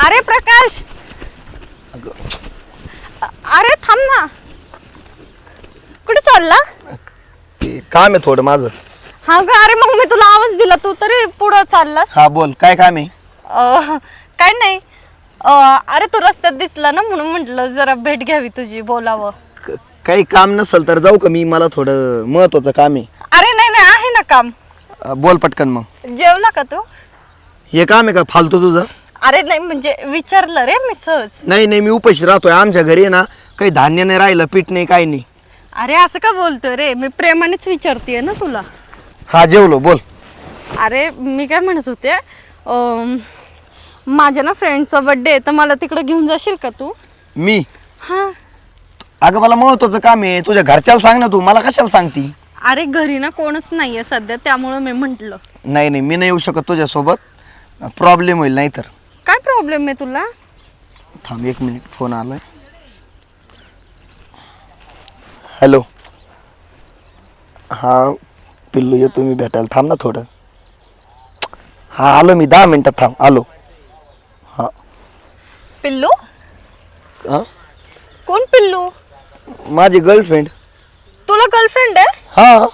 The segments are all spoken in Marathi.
अरे प्रकाश! अरे थांब ना. कुठे चालला? ते काम आहे थोडं माझं. हा ग अरे मग मी तुला आवाज दिला तू तरी पुढं चाललास. हा बोल काय काम आहे? अ, काय नाही. अ, अरे तू रस्त्यात दिसला ना म्हणून म्हटलं जरा भेट घ्यावी तुझी बोलावं. क- काही काम नसेल तर जाऊ का मी? मला थोडं महत्वाचं काम आहे. अरे नाही नाही आहे ना काम. अं, बोल पटकन मग. जेवला का तू? हे काम आहे का? फालतू तुझं? अरे नाही म्हणजे विचारलं रे मी सहज. नाही नाही मी उपाशी राहतोय. आमच्या घरी आहे ना काही धान्य नाही राहिलं पीठ नाही काही नाही. अरे असं का बोलतोय रे? मी प्रेमानेच विचारतेय ना तुला. हा जेवलो बोल. अरे मी काय म्हणत होते माझ्या ना फ्रेंडचा बर्थडे आहे तर मला तिकडे घेऊन जाशील का तू? मी? हां. अगं मला महत्वाचं काम आहे. तुझ्या घरच्याला सांग ना तू. मला कशाला सांगती? अरे घरी ना कोणच नाही आहे सध्या त्यामुळं मी म्हटलं. नाही नाही मी नाही येऊ शकत तुझ्यासोबत. प्रॉब्लेम होईल नाही तर काय प्रॉब्लेम आहे तुला? थांब एक मिनिट फोन आलाय. हॅलो हा पिल्लू येतो मी भेटायला. थांब ना थोडं. हा आलो मी. दहा मिनिटात थांब. आलो. हा. पिल्लू? हा? कोण पिल्लू? माझी गर्लफ्रेंड तुला गर्लफ्रेंड आहे? हा.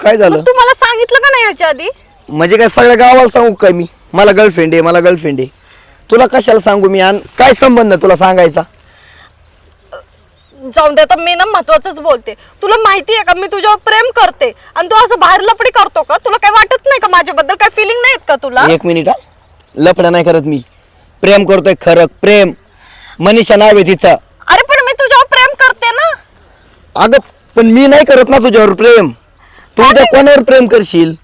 काय झालं? मग तू मला सांगितलं का नाही ह्याच्या आधी? म्हणजे काय सगळ्या गावाला सांगू काय मी? मला गर्लफ्रेंड आहे मला गर्लफ्रेंड आहे. तुला कशाला सांगू मी आणि काय संबंध तुला सांगायचा? जाऊन दे आता मी ना महत्वाचंच बोलते. तुला माहिती आहे का मी तुझ्यावर प्रेम करते. आणि तू असं बाहेर लपडी करतो का? तुला काय वाटत नाही का माझ्याबद्दल? काय फिलिंग नाहीत का तुला? एक मिनिट हा. लपडा नाही करत मी. प्रेम करतोय खरं प्रेम. मनीषा नाव आहे तिचं. अरे पण मी तुझ्यावर प्रेम करते ना. अगं पण मी नाही करत ना तुझ्यावर प्रेम. तू उद्या कोणावर प्रेम करशील?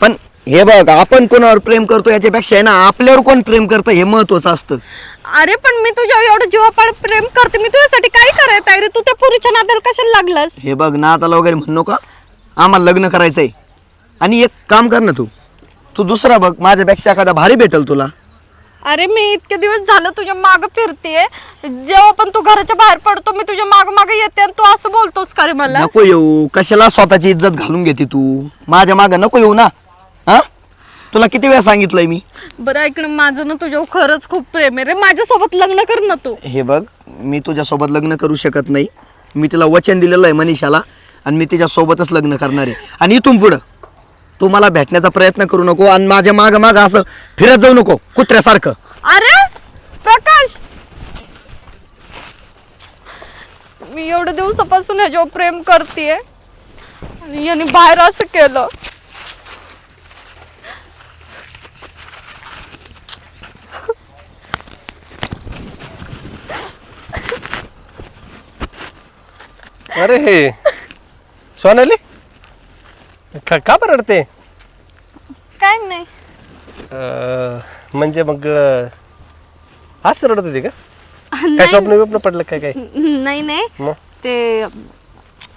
पण हे बघ आपण कोणावर प्रेम करतो याच्यापेक्षा आहे ना आपल्यावर कोण प्रेम करतं हे महत्वाचं असतं. अरे पण मी तुझ्यावर एवढं जीवापाड प्रेम करते मी तुझ्यासाठी काय करायचं आहे रे? तू त्या पुरीच्या नादाला कशाला लागलास? हे बघ ना आता वगैरे म्हणू नका. आम्हाला लग्न करायचंय. आणि एक काम कर ना तू. तू दुसरा बघ माझ्यापेक्षा एखादा भारी भेटल तुला. अरे मी इतके दिवस झालं तुझ्या माग फिरतेय. जेव्हा पण तू घराच्या बाहेर पडतो मी तुझ्या माग माग येते आणि तू असं बोलतोस का रे मला? नको येऊ. कशाला स्वतःची इज्जत घालून घेते तू? माझ्या मागं नको येऊ ना. हा? तुला किती वेळा सांगितलंय मी? बरं ऐक ना माझं ना तुझ्यावर खरंच खूप प्रेम आहे रे. माझ्यासोबत लग्न कर ना तू. हे बघ मी तुझ्यासोबत लग्न करू शकत नाही. मी तिला वचन दिलेलं आहे मनीषाला आणि मी तिच्यासोबतच लग्न करणार आहे. आणि इथून पुढं तू मला भेटण्याचा प्रयत्न करू नको आणि माझ्या मागं मागं असं फिरत जाऊ नको कुत्र्यासारखं. अरे प्रकाश! मी एवढ्या दिवसापासून ह्याच्यावर प्रेम करतेय आणि याने बाहेर असं केलं. अरे हे. सोनाली? का का बरं रडते? काय नाही. अं, म्हणजे मग अं, असं रडत होती का? काय स्वप्न बिप्न पडलं काय काय नाही नाही. मग ते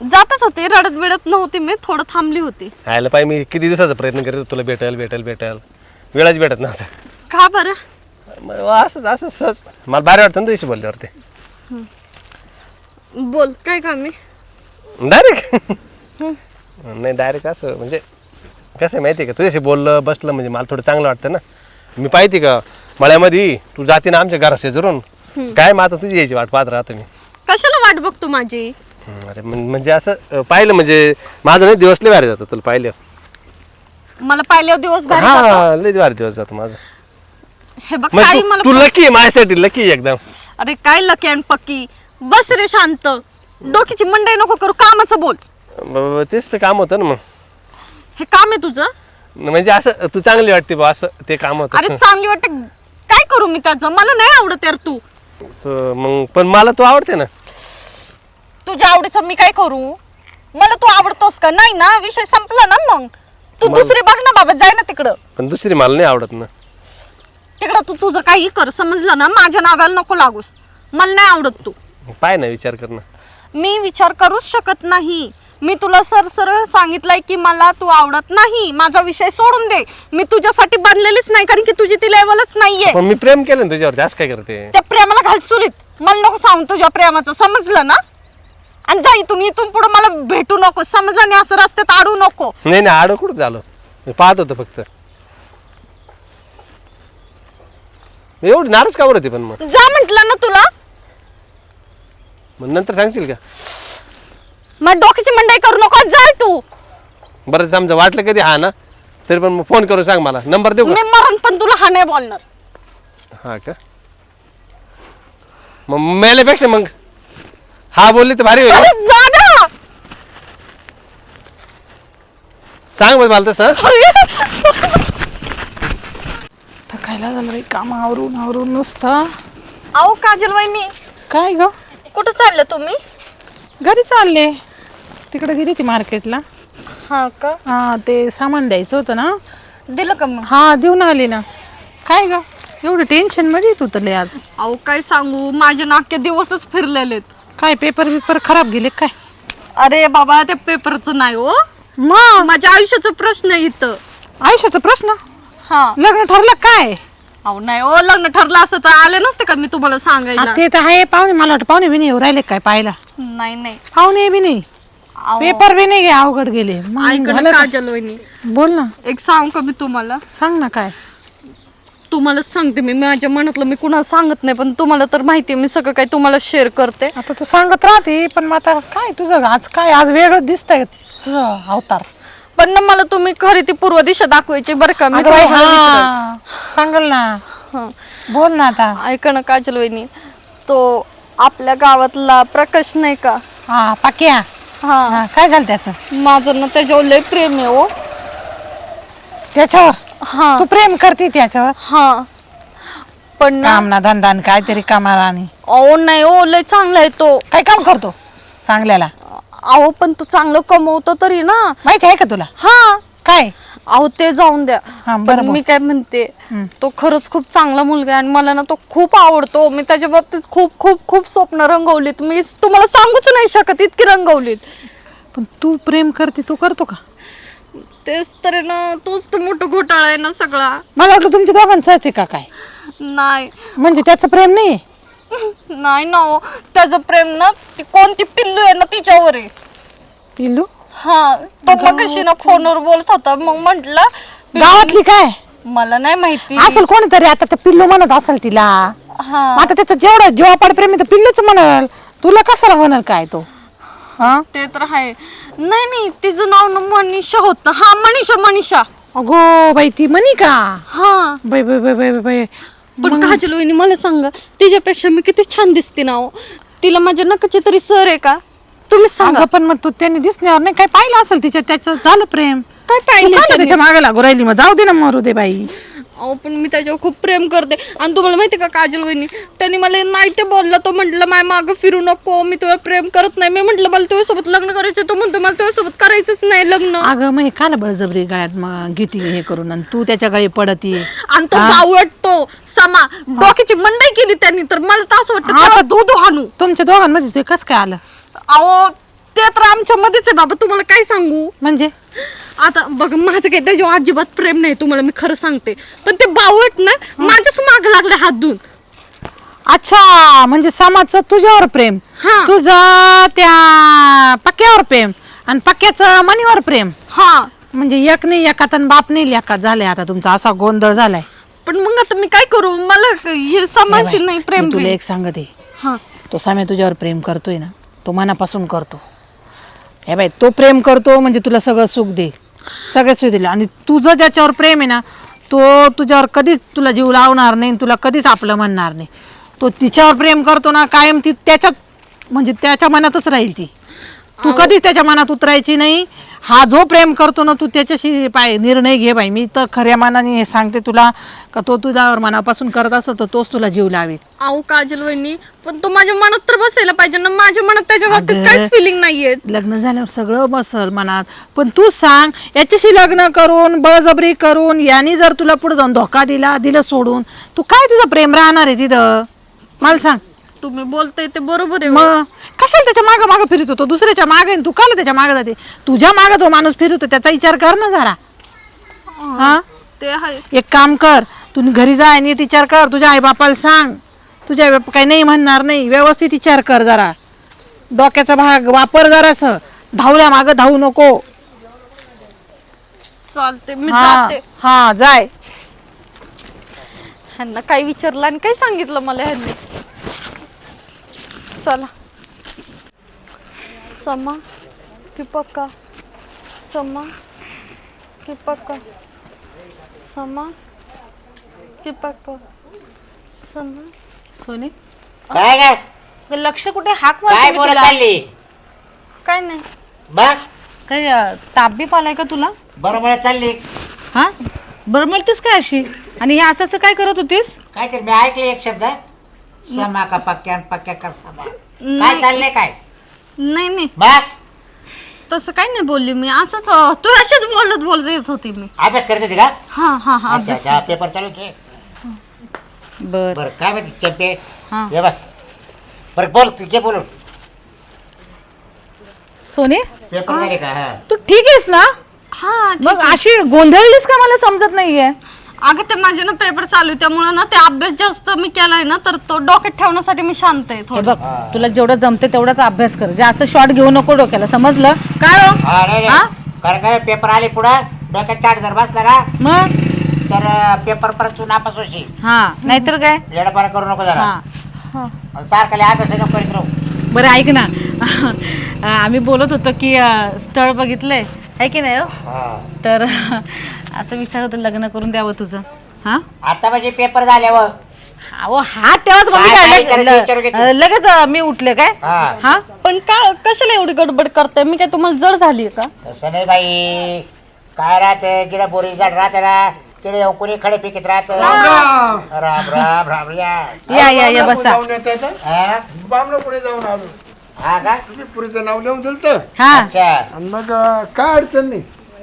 जातच होते रडत बिडत नव्हती मी थोडं थांबली होती. आयला पाहिजे मी किती दिवसाचा प्रयत्न करत होतो तुला भेटेल भेटेल भेटेल वेळाच भेटत नव्हता. का बरं? मग असंच असंच सहज. मला भारी वाटतं ना तुझ्याशी बोलल्यावर ते बोल काय काम आहे? डायरेक्ट नाही डायरेक्ट असं म्हणजे कसं आहे माहिती आहे का? तुझ्याशी बोललं बसलं म्हणजे मला थोडं चांगलं वाटतं ना. मी पाहिजे का मळ्यामध्ये तू जाते ना आमच्या घरा शेजारून काय मग आता तुझी यायची वाट पाहत राहतो मी. कशाला वाट बघतो माझी? हम्म, अरे म्हण- म्हणजे असं अं, पाहिलं म्हणजे माझं नाही दिवस लय भारी जातो तुला पाहिलं. मला पाहिल्यावर दिवस भारी जातो. हा लय भारी दिवस जातो माझं. हे बघ म्हणजे तू- मला लकी माझ्यासाठी लकी एकदम. अरे काय लकी आणि पक्की? बस रे शांत. डोकीची मंडई नको करू कामाचं बोल. ब- ब- तेच तर काम होतं ना मग. हे काम आहे तुझं? म्हणजे असं तू चांगली वाटते बा असं ते काम अरे होतं चांगली वाटत काय करू मी त्याचं? मला नाही आवडत यार तू. तर मग पण मला तू आवडते ना. तुझ्या आवडीचं मी काय करू? मला तू आवडतोस का? नाही ना विषय संपला ना मग. तू दुसरी बघ ना बाबा जाय ना तिकडं. पण दुसरी मला नाही आवडत ना. तिकडं तू तुझं काही कर समजलं ना? माझ्या नावाला नको लागूस. मला नाही आवडत तू. पाय ना विचार कर ना. मी विचार करूच शकत नाही. मी तुला सर सरळ सांगितलंय की मला तू आवडत नाही. माझा विषय सोडून दे. मी तुझ्यासाठी बनलेलीच नाही कारण की तुझी ती लेवलच नाहीये. पण मी प्रेम केलं ना तुझ्यावरती असं काय करते? त्या प्रेमाला घाल चुलीत मला नको सांग तुझ्या प्रेमाचं. समजलं ना? आणि जा इथून इथून पुढे मला भेटू नको. समजलं नाही असं रस्त्यात आडू नको. नाही नाही आडं कुठं झालं? मी पाहत होतो फक्त. एवढी नाराज का बरं होती पण मग? जा म्हटलं ना तुला. मग नंतर सांगशील का? मग डोक्याची मंडई करू नको जा तू. बरं समजा वाटलं कधी हा ना तरी पण मग फोन करून सांग मला. नंबर देऊ मी मरण पण तुला हा नाही बोलणार. हा का? मग मेल्यापेक्षा मग हा बोलली तर भारी होईल अरे जा ना. सांग बरं मला तसं थकायला झालं बाई काम आवरून आवरून नुसतं. अहो काजल वहिनी काय ग? कुठं चाललं तुम्ही? घरी चालले. तिकडे गेली होती मार्केटला. हा का? हा ते सामान द्यायचं होतं ना. दिलं का मग? हा देऊन आली ना. काय ग? एवढं टेन्शनमध्ये तू तर लय आज. अहो काय सांगू? माझे नाक्य दिवसच फिरलेलेत. काय पेपर बिपर खराब गेले काय? अरे बाबा त्या पेपरचं नाही हो. मग? माझ्या आयुष्याचा प्रश्न आहे इथं. आयुष्याचा प्रश्न? हा. लग्न ठरलं काय? अहो नाही ओ लग्न ठरलं असं तर आले नसते का मी तुम्हाला सांगायला? ते तर आहे पाहुणे मला वाटतं पाहुणे बी नाही येऊ राहिले काय पाहायला? नाही नाही. पाहुणे बी नाही अहो, पेपर बी नाही गे अवघड गेले. मग का? काजल वहिनी? बोल ना. एक सांग का मी तुम्हाला? सांग ना काय. तुम्हाला सांगते मी. माझ्या मनातलं मी कुणाला सांगत नाही पण तुम्हाला तर माहिती आहे मी सगळं काही तुम्हाला शेअर करते. आता तू सांगत राहते पण मग आता काय तुझं आज काय? आज वेगळं दिसतंय तुझं अवतार. पण ना मला तुम्ही खरी ती पूर्व दिशा दाखवायची बरं का. मी अगं बाई, तुम्हाला विचारेन. हा. सांगल ना. हं. बोल ना आता. ऐका ना काजल वहिनी तो आपल्या गावातला प्रकाश नाही का? हा पाक्या. हा. हा काय झालं त्याचं? माझं ना त्याच्यावर लय प्रेम आहे हो. त्याच्यावर? हा. तू प्रेम करते त्याच्यावर? हा. पण ना काम ना धंदा काहीतरी कामाला आणि अहो नाही हो लय चांगला आहे तो. काय काम करतो? चांगल्याला. अहो पण तो चांगलं कमवतो तरी ना. माहिती आहे का तुला? हा. काय? अहो ते जाऊन द्या. हा, पण बरं बोल. मी काय म्हणते. तो खरंच खूप चांगला मुलगा आहे आणि मला ना तो खूप आवडतो. मी त्याच्या बाबतीत खूप खूप खूप स्वप्न रंगवलीत. मी तुम्हाला सांगूच नाही शकत इतकी रंगवलीत. पण तू प्रेम करते तू करतो का? तेच तर ना तोच तर मोठं घोटाळा आहे ना सगळा. मला वाटलं तुमच्या दोघांचाच आहे का काय? नाही. म्हणजे त्याचं प्रेम नाही नाही ना हो. त्याचं प्रेम ना ती कोणती पिल्लू आहे ना तिच्यावर आहे पिल्लू? हा तो मग कशी ना फोनवर बोलत होता मग म्हंटल गावातली काय? मला नाही माहिती. असेल कोणीतरी आता ते पिल्लू म्हणत असेल तिला. हा. आता त्याचं जेवढं जीवापाड प्रेम तर पिल्लूच म्हणाल. तुला कशाला म्हणाल काय तो? हा? ते तर आहे. नाही नाही तिचं नाव ना मनीषा होतं. हा मनीषा मनीषा. अगो बाई ती म्हणी का? हा. बाई बाई बाई बाई बाई. पण काजल वहिनी मला सांगा तिच्यापेक्षा मी किती छान दिसते ना हो. तिला माझ्या नकाचे तरी सर आहे का? तुम्ही सांगा. अगं पण मग तू त्यांनी दिसण्यावर नाही काय पाहिलं असेल तिच्या त्याचं झालं प्रेम? काय तू पाहिलं का ना त्याने? त्याच्यामागे लागू राहिली मग? जाऊ दे ना मरू दे बाई. अहो पण मी त्याच्यावर खूप प्रेम करते. आणि तुम्हाला माहिती का काजल वहिनी त्यांनी मला नाही ते बोलला तो म्हटलं माय मागं फिरू नको मी तुझ्या प्रेम करत नाही. मी म्हटलं मला तुझ्यासोबत लग्न करायचं तो म्हणतो मला तुझ्यासोबत करायचंच नाही लग्न. अगं मग हे का ना बळजबरी गळ्यात मग घेती हे करून आणि तू त्याच्या गळी पडती. आणि तो बावळटतो समा. डोक्याची मंडई केली त्यांनी तर मला तर असं वाटतं त्याला दूध हाणू. तुमच्या दोघांमध्ये ते कसं काय आलं? अहो ते तर आमच्या मध्येच आहे बाबा तुम्हाला काय सांगू? म्हणजे? आता बघ माझं काही त्याच्यावर अजिबात प्रेम नाही तुम्हाला मी खरं सांगते. पण ते बावट ना माझ्याच माग लागले हात धुवून. अच्छा म्हणजे समाजचं तुझ्यावर प्रेम. हा. तुझं त्या पक्क्यावर प्रेम आणि पक्क्याचं मनीवर प्रेम. हा. म्हणजे एक नाही एकात आणि बाप नाही एकात झालाय आता तुमचा असा गोंधळ झालाय. पण मग आता मी काय करू? मला हे समाजशी नाही प्रेम मी तुला. एक सांगते. हा. तो साम्या तुझ्यावर प्रेम करतोय ना तो मनापासून करतो. हे बाई तो प्रेम करतो म्हणजे तुला सगळं सुख देईल. सगळ्या सोयी दिल्या आणि तुझं ज्याच्यावर प्रेम आहे ना तो तुझ्यावर कधीच तुला जीव लावणार नाही आणि तुला कधीच आपलं म्हणणार नाही. तो तिच्यावर प्रेम करतो ना कायम ती त्याच्यात म्हणजे त्याच्या मनातच राहील ती. तू कधीच त्याच्या मनात उतरायची नाही. हा जो प्रेम करतो ना तू त्याच्याशी पाय निर्णय घे बाई. मी तर खऱ्या मनाने हे सांगते तुला का तो तुझ्यावर मनापासून करत असत तर तोच तुला जीव लावेल. अहो काजल वहिनी पण तो माझ्या मनात तर बसायला पाहिजे ना. माझ्या मनात त्याच्या बाबतीत अगं. काहीच फिलिंग नाहीये. लग्न झाल्यावर सगळं बसल मनात. पण तू सांग याच्याशी लग्न करून बळजबरी करून यांनी जर तुला पुढे जाऊन धोका दिला दिलं सोडून तू काय तुझं प्रेम राहणार आहे तिथं? मला सांग. तुम्ही बोलताय ते बरोबर आहे मग कशाला त्याच्या मागं मागं फिरत होतो? दुसऱ्याच्या मागे तू? काला त्याच्यामागे जाते. तुझ्या मागे जो माणूस फिरतो त्याचा विचार कर ना जरा. हा ते आहे. एक काम कर तू घरी जा आणि नीट विचार कर तुझ्या आई बापाला सांग. तुझ्या बाप काही नाही म्हणणार नाही. व्यवस्थित विचार कर जरा. डोक्याचा भाग वापर जरास. धावल्या मागं धावू नको. चालते मी हा जाते. हा जाय. ह्यांना काय विचारलं आणि काय सांगितलं मला ह्यांनी. चला. समा की पक्का समा की पक्का समा की पक्का समा. सोने? काय काय लक्ष कुठे? हाक काय मारते मी बोलत तुला. चालली? काय नाही. बघ. काय अं, ताप बीप आलाय का तुला? बरोबर चालली. हा? बरं मिळतेस काय अशी? आणि हे असं असं काय करत होतीस? काय तर मी ऐकले एक शब्द. समा का पक्क्या पक्क्या का समा? काय नाही चाललंय काय? नाही नाही. बघ तसं काय नाही बोलली मी. असंच अं, तू अशीच बोलत बोलत येत होती मी. अभ्यास करत होती का? हा हा हा अच्छा अभ्यास अच्छा पेपर चालू होते. बर. बरं काय माहिती चंपे? हा. हे बघ. बरं बोल तू जे बोलू सोने? पेपर झाले का? हा. तू ठीक आहेस ना? हा मग अशी गोंधळलीस का? मला समजत नाहीये. अगं ते माझे ना पेपर चालू आहे त्यामुळे ना ते अभ्यास जास्त मी केलाय ना तर तो डोक्यात ठेवण्यासाठी मी शांत आहे हे थोडं. बघ तुला जेवढं जमते तेवढाच अभ्यास कर. जास्त शॉर्ट घेऊ नको डोक्याला समजलं? काय हो? हा नाही हा? नाही कारण काय पेपर आले पुढं डोक्यात चाट जर बसला ना मग? तर पेपर परत तू नापास होशील. हा नाहीतर काय? येडपारा करू नको जरा. हा. हा. आणि सारखं लय अभ्यास नको करीत राहू. बरं ऐक ना. आम्ही बोलत होतो की अं, स्थळ बघितलंय. आहे की नाही हो? हा. तर असं विचार होतं लग्न करून द्यावं तुझं. हा? आता म्हणजे पेपर झाल्यावर. अहो हा तेव्हाच काय- काय विचारू लगेच अं, मी उठले काय? हा. हा? पण का कशाला एवढी गडबड करताय? मी काय तुम्हाला जड झाली का? तसं नाही बाई. काय राहते जिडे बोरी गाड राहते ना. तिडे येऊन कोणी खडे पिकत राहत. राम राम. राम या. या या या बसा. हा? बामणं पुढे जाऊन आलो. हा का? तुम्ही पुरीचं नाव लिहून दिलं तर हा. अच्छा. आणि मग अं, काय अडचण नाही.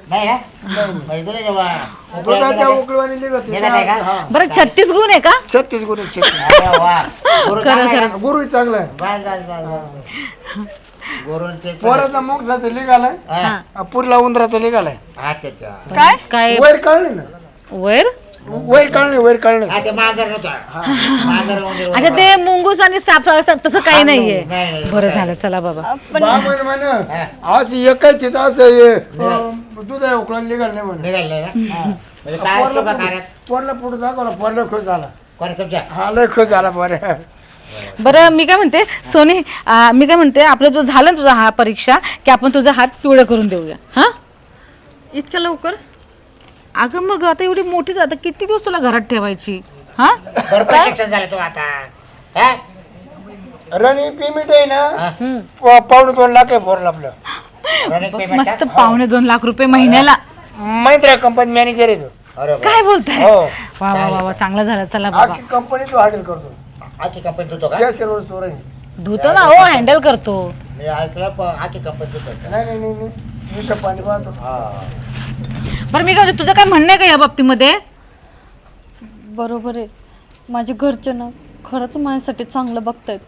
नाही म्हणजे जेव्हा दुधाच्या का? बरं छत्तीस गुण आहे का? छत्तीस गुरु छत्तीस अरे वा. गुरु चांगला आहे? गुरु चांगला आहे. बस बस बस बस गुरुंचे पोराचा मोक्षाचा हा. पुरला उंदराचा लिगालाय अच्छा अच्छा. काय? काय वैर काढले ना? वैर वैर काढले वैर काढले हा ते मांजर नव्हतं. मांजर वगैरे अच्छा ते मुंगूस आणि साप असं- तसं काही नाहीये. नाही, नाही. बरं झालं चला बाबा. पण म्हण असं एकच तिथं असं हे, अं, दूध आहे उकळून निघाल नाही म्हणे. निघाले ना? हा. म्हणजे काय पोरला पुढे दाखवला पोरला खुश झाला. कोणी तुमच्या? हा लय खुश झाला बरं. बरं मी काय म्हणते सोनी आ, मी काय म्हणते आपलं जो झालं ना तुझा हा परीक्षा की आपण तुझा हात पिवळं करून देऊया. हा? इतक्या लवकर? अगं मग आता एवढी मोठीच आता किती दिवस तुला घरात ठेवायची? हा? भरपूर शिक्षण झालं तू आता. हा? रनिंग पेमेंट आहे ना हा. प- पावणे दोन लाख आहे पोरला आपलं. payment मस्त का? पावणे दोन लाख रुपये महिन्याला. महिंद्रा कंपनी मॅनेजर आहे तो. अरे वा. काय बोलताय? हो. वा वा वा वा चांगलं झालं. चला बाबा. आखी कंपनी तो हँडल करतो. आखी कंपनी धुतो का? गॅस सर्व स्टोर आहे. धुतो ना हो हँडल करतो. मी ऐकलं आखी कंपनी धुतो. नाही नाही नाही नाही मी पाणी पाहतो. हा. बरं मी काय म्हणते, तुझं काय म्हणणं आहे का या बाबतीमध्ये? बरोबर आहे. माझे घरचे ना खरंच माझ्यासाठी चांगलं बघतायत.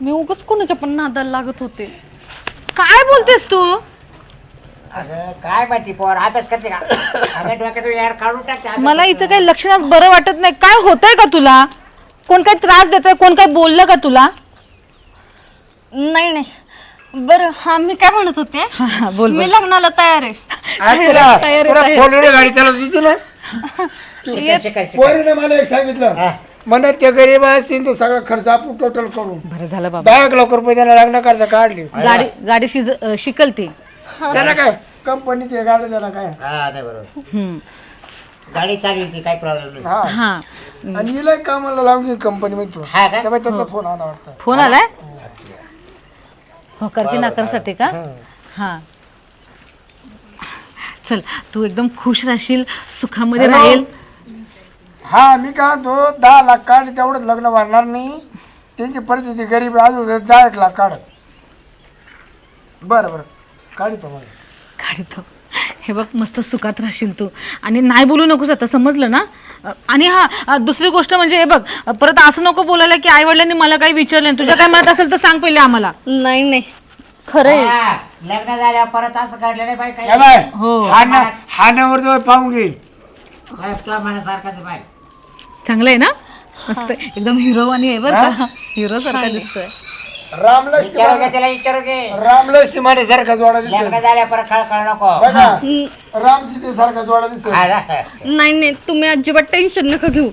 मी उगाच कोणाच्या पण नादाला लागत होते. काय बोलतेस तू? अगं काय माहिती पोर अभ्यास करते का? अगं डोक्यातून यार काढून टाकते अभ्यास मला हिचं काही लक्षणात बरं वाटत नाही. काय होतंय का तुला? कोण काही त्रास देतंय? कोण काही बोललं का तुला? नाही नाही. बरं हा मी काय म्हणत होते? हा, बोल. मी लग्नाला तयार आहे. आज तुला तयारी, तुला गाडी चालवत होती ना? शिकाय शिकाय शिकाय पोरीने मला एक सांगितलं हा. म्हणत ते गरीब असतील तो सगळा खर्च आपण टोटल करून बरं झालं बाबा. दहा एक लाख रुपये त्याला लग्न करता काढली. गाडी गाडी शिज अं, शिकल ती त्याला काय कंपनीत आहे गाडी त्याला काय? हा नाही बरोबर. हम्म. गाडी चालली ती काही प्रॉब्लेम नाही. हा. हा. आणि हिला कामाला लावून घे कंपनी मध्ये तू. हा का? त्यामुळे त्याचा फोन आला वाटतं. फोन आलाय? हो. करते नाकारसाठी का? हा. चल तू एकदम खुश राहशील सुखामध्ये हॅलो? राहील. हा मी काय तो दहा लाख काढ तेवढंच लग्न वाढणार नाही. त्यांची परिस्थिती गरीब आहे, अजून दहा एक लाख काढ. बरं बरं. काढतो मला काढतो. हे बघ मस्त सुखात राहशील तू. आणि नाही बोलू नकोस आता समजलं ना? अ, आणि हा अ, दुसरी गोष्ट म्हणजे हे बघ अ, परत असं नको बोलायला की आई वडिलांनी मला काही विचारलं नाही. तुझ्या काय मनात असेल तर सांग पहिले आम्हाला. नाही नाही. खरं आहे हा, लग्न झाल्यावर परत असं काढलं नाही बाई बाय हो. हा हा जवळ पाहून घे. बाई, तुला मनासारखाच बाई. चांगलं आहे ना मस्त एकदम हिरो आणि आहे बरं का? हिरो सारखा दिसतोय. रामलक्ष्मी विचारू घे त्याला विचारू घे. रामलक्ष्मी सारखा जोडा दिसतो लग्न झाल्यावर परत नको. बघा राम सीते सारखा जोडा दिसतो हा, नाही नाही तुम्ही अजिबात टेन्शन नका घेऊ.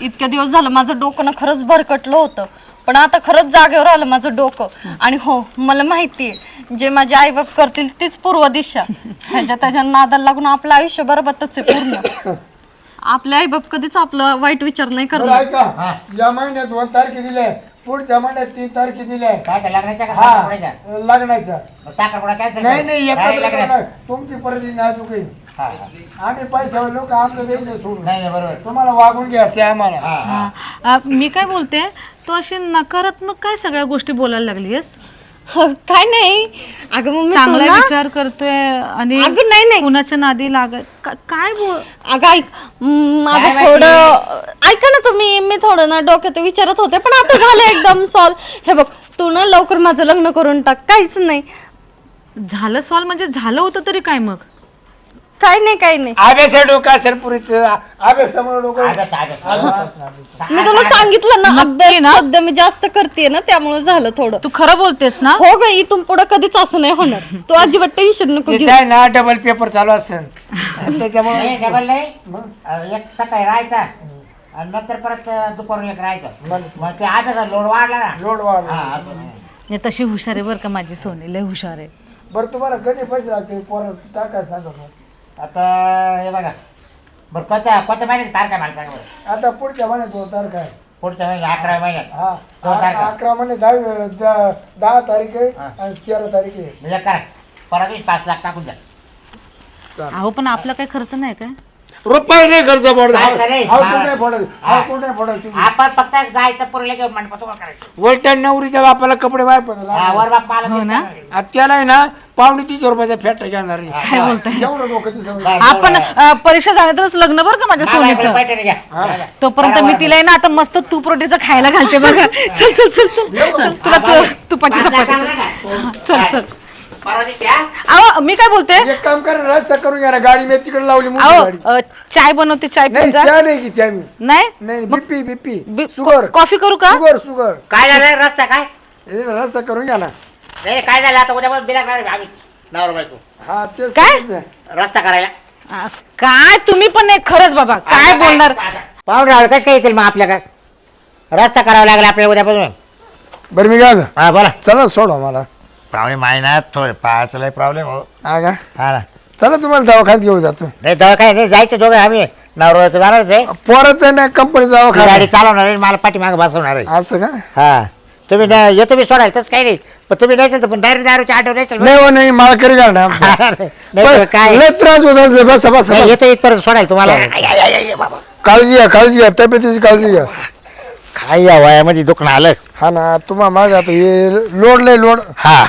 इतक्या दिवस झालं माझं डोकं ना खरंच भरकटलं होतं. पण आता खरंच जागेवर आलं माझं डोकं. आणि हो मला माहिती आहे जे माझे आई बाप करतील तीच पूर्व दिशा. ह्याच्या त्याच्या नादाला लागून आपलं आयुष्य बरोबरच आहे पूर्ण. आपले आई बाप कधीच आपलं वाईट विचार नाही बरं करणार ऐका या महिन्यात दोन तारखे दिले. पुढच्या महिन्यात तीन तारखे दिले. काय ते लग्नाच्या का हा? लग्नाचा मग साखरपुडा कॅन्सल नाही नाही. तुमची परिस्थिती नाजूक आहे हा, हा. आम्ही पैशावर लोक आमचं द्यायचं सोडून. नाही नाही, बरोबर. तुम्हाला वागून घ्यायचं आहे आम्हाला. हा, हा. अ, मी काय बोलते? तू अशी नकारात्मक काय सगळ्या गोष्टी बोलायला लागलीस काय नाही. अगं मम्मी तू चांगला ना- विचार करतोय आणि अगं नाही नाही. कुणाच्या नादी लागत का- काय बोल अगं ऐक. म, माझं काय थोडं ऐका ना तुम्ही मी थोडं ना डोक्यात विचारत होते पण आता झालं एकदम सॉल्व हे बघ तू ना लवकर माझं लग्न करून टाक काहीच नाही. झालं सॉल्व म्हणजे झालं होतं तरी काय मग? काय नाही काय नाही. अभ्यास डोका असेल पुरीचं. अभ्यासामुळे डोकं. मी तुला सांगितलं ना नक्की अभ्यास ना? सध्या मी जास्त करते ना त्यामुळे झालं थोडं. तू खरं बोलतेस ना? हो ग इथून पुढे कधीच असं नाही होणार. तू अजिबात टेन्शन नको घेऊ. आहे ना डबल पेपर चालू असेल. त्याच्यामुळे नाही डबल नाही. अं, एक सकाळी राहायचा आणि नंतर परत अं, दुपारून एक राहायचं. मग ते अभ्यासात लोड वाढला ना. लोड वाढ हा असं हे तशी हुशार आहे बरं का माझी सोनी लय हुशार आहे. बरं तुम्हाला कधी पैसे लागते पोरं टाकाय सांगा मग. आता हे बघा. बरं कोणत्या कोणत्या महिन्याची तारखा मला सांगा बरं? आता पुढच्या महिन्यात दोन तारखा आहे. पुढच्या महिन्यात अकरा महिन्यात. हा. दोन तारखा. आ- अकरा महिने दहा दहा- दहा तारीख आहे आणि तेरा तारीख आहे. म्हणजे करा. परवा दिवशी पाच लाख टाकून द्या. अहो पण आपला काही खर्च नाही काय? रुपये नाही खर्च पडत. काय करे? कुठे नाही पडत कुठे नाही पडत तुम्ही. आपण फक्त जायचं पुरले घेऊन मंडपात उभं करायचं. वैठण नवरीच्या बापाला कपडे बाहेर हा, पडत वर बाप मला हो ना? आता त्याला आहे ना पावणे तीस रुपयाचा फॅट घेणार आहे. काय बोलताय? एवढं डोकं आपण. अ, परीक्षा झाल्यानंतरच लग्न बरं का माझ्या हा, बाई, सोनीचं? पैठणी घ्या. तोपर्यंत मी तिला आहे ना आता मस्त तूप रोटीचं खायला घालते बघा. चल चल चल चल. चल तुला तु- तुपाची चपाती? चल चल? अहो मी काय बोलते? एक काम कर रस्ता करून घ्या ना गाडी मी तिकडे लावली मोठी अहो गाडी. अ, चाय बनवते चाय नाही चहा नाही की त्या मी. नाही? नाही बीपी बीपी. बी- शुगर. कॉफी करू का? Sugar sugar. काय झालं? रस्ता काय? हे ना, रस्ता करून घ्या ना. नाही काय झालं? आता उद्या बिला काय आम्ही. नवरा बायको. हा तेच काय? तेच. रस्ता करायला. काय? तुम्ही पण नाही खरंच बाबा. काय बोलणार? पाहुणे आलं कसं काय येतील मग आपल्या काय रस्ता करावा लागला आपल्याला उद्यापासून. बरं मी म्हणतो? हा बोला. चला सोडवा मला. पाहुणे मायनात थोडे पाहायचं लय प्रॉब्लेम हो. हा का? हा ना. चला तुम्हाला दवाखान्यात घेऊन जातो. नाही दवा काय नाही जायचं दोघं आम्ही नवरा बायको जाणारच आहे. पोराचं नाही कंपनी ती दवाखाना. गाडी चालवणार आहे मला पाठीमागे बसवणार आहे. असं का? हा. तुम्ही नाही- येतो मी सोडायला तसं काही नाही. पण तुम्ही नाही पण डायरेक्ट दारूच्या आठवण नाही नाही हो नाही मला करी घाल ना काय? लय त्रास होत असेल बस बस नाही, बस. येतो इथपर्यंत सोडायला तुम्हाला. काळजी घ्या काळजी घ्या तब्येतीची काळजी घ्या. काय या वयामध्ये दुखणं आलं. हा ना तुम्हाला माझं आता हे लोड लय लोड. हा.